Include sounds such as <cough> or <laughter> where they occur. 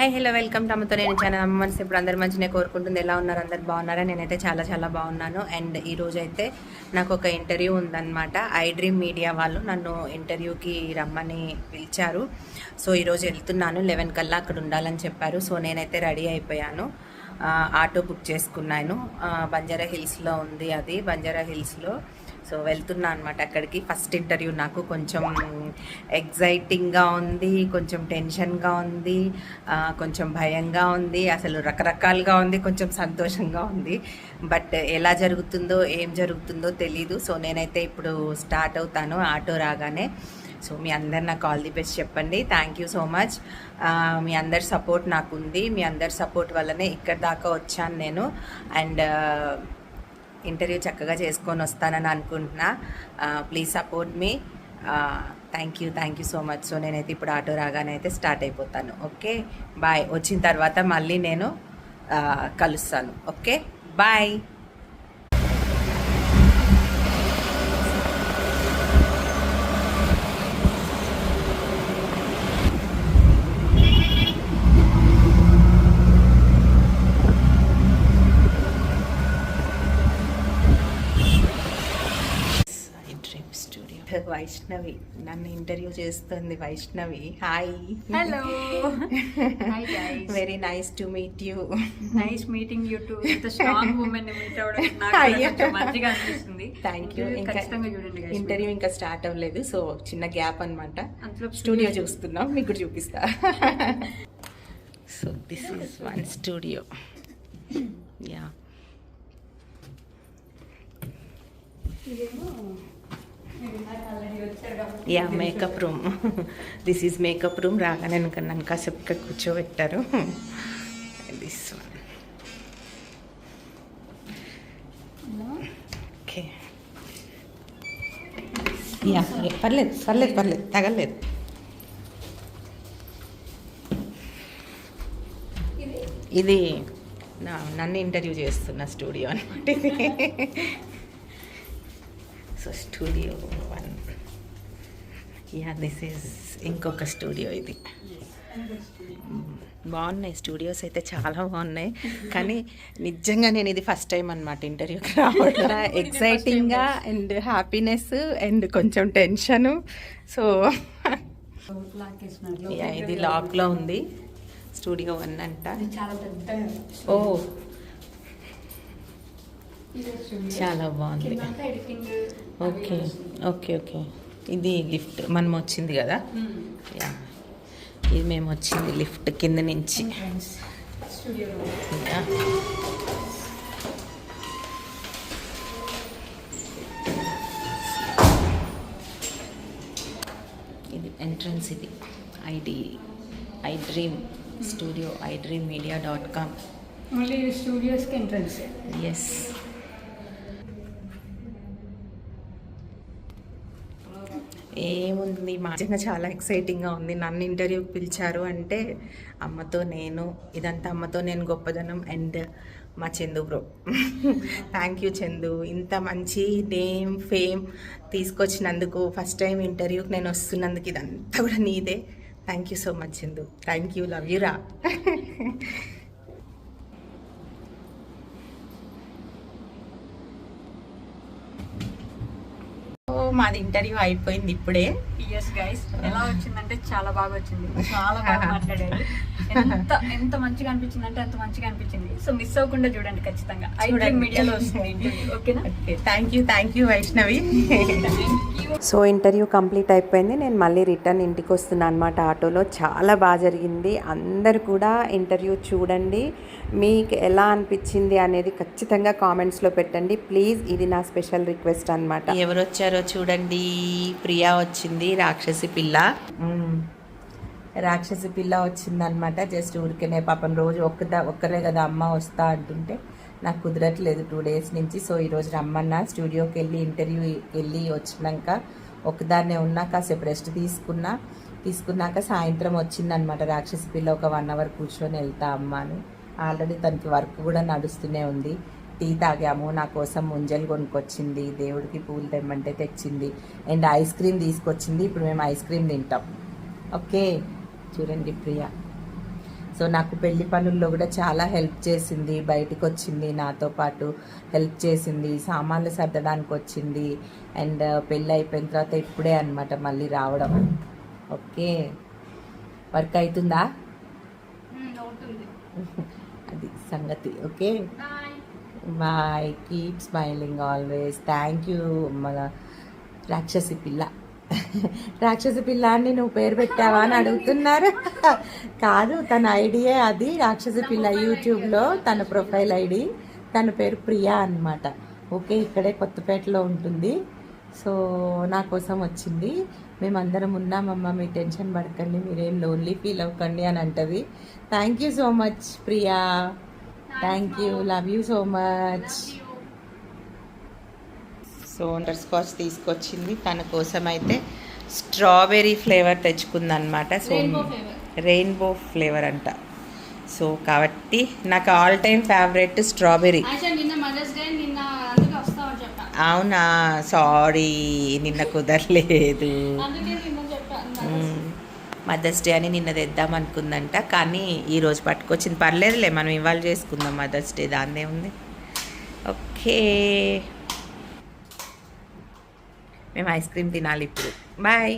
Hi hello welcome to అమ్మతో నేను చాలా అమ్మ మనసు ఇప్పుడు అందరు మంచిగా కోరుకుంటుంది ఎలా ఉన్నారు? అందరు బాగున్నారా? నేనైతే చాలా చాలా బాగున్నాను. అండ్ ఈరోజు అయితే నాకు ఒక ఇంటర్వ్యూ ఉందన్నమాట. ఐ డ్రీమ్ మీడియా వాళ్ళు నన్ను ఇంటర్వ్యూకి రమ్మని పిలిచారు. సో ఈరోజు వెళ్తున్నాను. లెవెన్ కల్లా అక్కడ ఉండాలని చెప్పారు. సో నేనైతే రెడీ అయిపోయాను. ఆటో బుక్ చేసుకున్నాను. బంజారా హిల్స్లో ఉంది అది. బంజారా హిల్స్లో సో వెళ్తున్నా అనమాట అక్కడికి. ఫస్ట్ ఇంటర్వ్యూ నాకు కొంచెం ఎగ్జైటింగ్గా ఉంది కొంచెం టెన్షన్గా ఉంది కొంచెం భయంగా ఉంది అసలు రకరకాలుగా ఉంది కొంచెం సంతోషంగా ఉంది. బట్ ఎలా జరుగుతుందో ఏం జరుగుతుందో తెలీదు. సో నేనైతే ఇప్పుడు స్టార్ట్ అవుతాను ఆటో రాగానే. సో మీ అందరు నాకు ఆల్ ది బెస్ట్ చెప్పండి. థ్యాంక్ యూ సో మచ్ మీ అందరి సపోర్ట్ నాకు ఉంది. మీ అందరి సపోర్ట్ వల్లనే ఇక్కడి దాకా వచ్చాను నేను. అండ్ ఇంటర్వ్యూ చక్కగా చేసుకొని వస్తానని అనుకుంటున్నా. Please support me thank you thank you so much so నేనైతే ఇప్పుడు ఆటో రాగానే అయితే స్టార్ట్ అయిపోతాను. ఓకే? బాయ్ వచ్చిన తర్వాత మళ్ళీ నేను కలుస్తాను. Okay? Bye dream studio Vaishnavi. నన్ను ఇంటర్వ్యూ చేస్తుంది Vaishnavi. Hi hello very nice to meet you nice meeting you to strong women meet మంచిగా అనిపిస్తుంది. థ్యాంక్ యూ చూడండి. ఇంటర్వ్యూ ఇంకా స్టార్ట్ అవ్వలేదు. సో చిన్న గ్యాప్ అన్నమాట. అందులో స్టూడియో చూస్తున్నాం. మీకు చూపిస్తా. So this is one studio yeah ఇదేమో yeah makeup room this is makeup room రాగానే నన్ను కాసేపు ఇక్కడ కూర్చోబెట్టారు. దిస్ వన్ ఓకే యా పర్లేదు పర్లేదు పర్లేదు తగలేదు. ఇది? నా నన్ను ఇంటర్వ్యూ చేస్తున్న స్టూడియో అనమాట ఇది. <laughs> So studio one. Yeah this is ఇంకొక స్టూడియో ఇది. బాగున్నాయి స్టూడియోస్ అయితే చాలా బాగున్నాయి. కానీ నిజంగా నేను ఇది ఫస్ట్ టైం అనమాట ఇంటర్వ్యూకి రావడం. ఎక్సైటింగ్గా అండ్ హ్యాపీనెస్ అండ్ కొంచెం టెన్షను సో ఇది లాక్లో ఉంది. స్టూడియో వన్ అంట. ఓ. చాలా బాగుంది. ఓకే. Okay okay. ఇది లిఫ్ట్ మనం వచ్చింది కదా? Hmm. యా. ఇది మేము వచ్చింది లిఫ్ట్ కింద నుంచి. యా. ఇది ఎంట్రన్స్ ఇది. ID I dream studio I dream media dot com. Only స్టూడియోస్కి entrance yes ఏముంది? మా నిజంగా చాలా ఎక్సైటింగ్గా ఉంది. నన్ను ఇంటర్వ్యూకి పిలిచారు అంటే అమ్మతో నేను ఇదంతా అమ్మతో నేను గొప్పదనం అండ్ మా Chandu bro thank you Chandu. ఇంత మంచి నేమ్ ఫేమ్ తీసుకొచ్చినందుకు ఫస్ట్ టైం ఇంటర్వ్యూకి నేను వస్తున్నందుకు ఇదంతా కూడా నీదే. Thank you so much Chandu. Thank you love you రా. <laughs> మాది ఇంటర్వ్యూ అయిపోయింది ఇప్పుడే. ఎస్ గైస్ ఎలా వచ్చిందంటే చాలా బాగా వచ్చింది. <laughs> చాలా బాగా మాట్లాడారు. ఎంత ఎంత మంచిగా అనిపించింది అంటే అంత మంచిగా అనిపించింది. సో మిస్ అవ్వకుండా చూడండి ఖచ్చితంగా. ఐ చూడండి. మీడియాలో వస్తుంది ఓకేనా? Thank you thank you Vaishnavi so interview complete అయిపోయింది. నేను మళ్ళీ రిటర్న్ ఇంటికి వస్తున్నాను అనమాట ఆటోలో చాలా బాగా జరిగింది. అందరు కూడా ఇంటర్వ్యూ చూడండి. మీకు ఎలా అనిపించింది అనేది ఖచ్చితంగా కామెంట్స్లో పెట్టండి. ప్లీజ్ ఇది నా స్పెషల్ రిక్వెస్ట్ అనమాట ఎవరు వచ్చారో చూడండి. ప్రియా వచ్చింది రాక్షసి పిల్ల. రాక్షసి పిల్ల వచ్చిందనమాట. జస్ట్ ఊరికేనే పాపం రోజు ఒక్కదా ఒక్కరే కదా అమ్మ వస్తా అంటుంటే నాకు కుదరట్లేదు టూ డేస్ నుంచి. సో ఈరోజు రమ్మన్న స్టూడియోకి వెళ్ళి ఇంటర్వ్యూ వెళ్ళి వచ్చినాక ఒకదాన్నే ఉన్నా కాసేపు రెస్ట్ తీసుకున్నా. తీసుకున్నాక సాయంత్రం వచ్చిందనమాట. రాక్షసి పిల్ల ఒక వన్ అవర్ కూర్చొని వెళ్తా అమ్మ అని. ఆల్రెడీ తనకి వర్క్ కూడా నడుస్తూనే ఉంది. టీ తాగాము నా కోసం ముంజలు కొనుక్కొచ్చింది దేవుడికి పూలు తెమ్మంటే తెచ్చింది అండ్ ఐస్ క్రీమ్ తీసుకొచ్చింది. ఇప్పుడు మేము ఐస్ క్రీమ్ తింటాం. ఓకే? చూడండి ప్రియా. సో నాకు పెళ్ళి పనుల్లో కూడా చాలా హెల్ప్ చేసింది బయటికి వచ్చింది నాతో పాటు. హెల్ప్ చేసింది సామాన్లు సర్దడానికి వచ్చింది అండ్ పెళ్ళి అయిపోయిన తర్వాత ఇప్పుడే అనమాట మళ్ళీ రావడం. ఓకే. వర్క్ అవుతుందా. అది సంగతి. Okay. Bye. Keep smiling always. Thank you మన రాక్షసి పిల్ల. రాక్షసి పిల్ల అని నువ్వు పేరు పెట్టావా అని అడుగుతున్నారు. కాదు తన ఐడియే అది. రాక్షసి పిల్ల యూట్యూబ్లో తన ప్రొఫైల్ ఐడి. తన పేరు ప్రియా అన్నమాట. ఓకే ఇక్కడే కొత్తపేటలో ఉంటుంది. సో నా కోసం వచ్చింది. మేమందరం ఉన్నామమ్మా మీ టెన్షన్ పడకండి. మీరేం లోన్లీ ఫీల్ అవ్వకండి అని అంటది. Thank you so much Priya. Thank you love you so much so under scotch తీసుకొచ్చింది. తన కోసం అయితే స్ట్రాబెర్రీ ఫ్లేవర్ తెచ్చుకుందనమాట సో రెయిన్బో ఫ్లేవర్ అంట. సో కాబట్టి నాకు ఆల్ టైమ్ ఫేవరెట్ స్ట్రాబెర్రీ చెప్పా. అవునా? సారీ నిన్న కుదరలేదు. మదర్స్ డే అని నిన్న తెద్దాం అనుకుందంట. కానీ ఈరోజు పట్టుకొచ్చింది. పర్లేదులే మనం ఇవాళ చేసుకుందాం మదర్స్ డే దాన్నే ఉంది. ఓకే. మేము ఐస్ క్రీమ్ తినాలి ఇప్పుడు. బాయ్.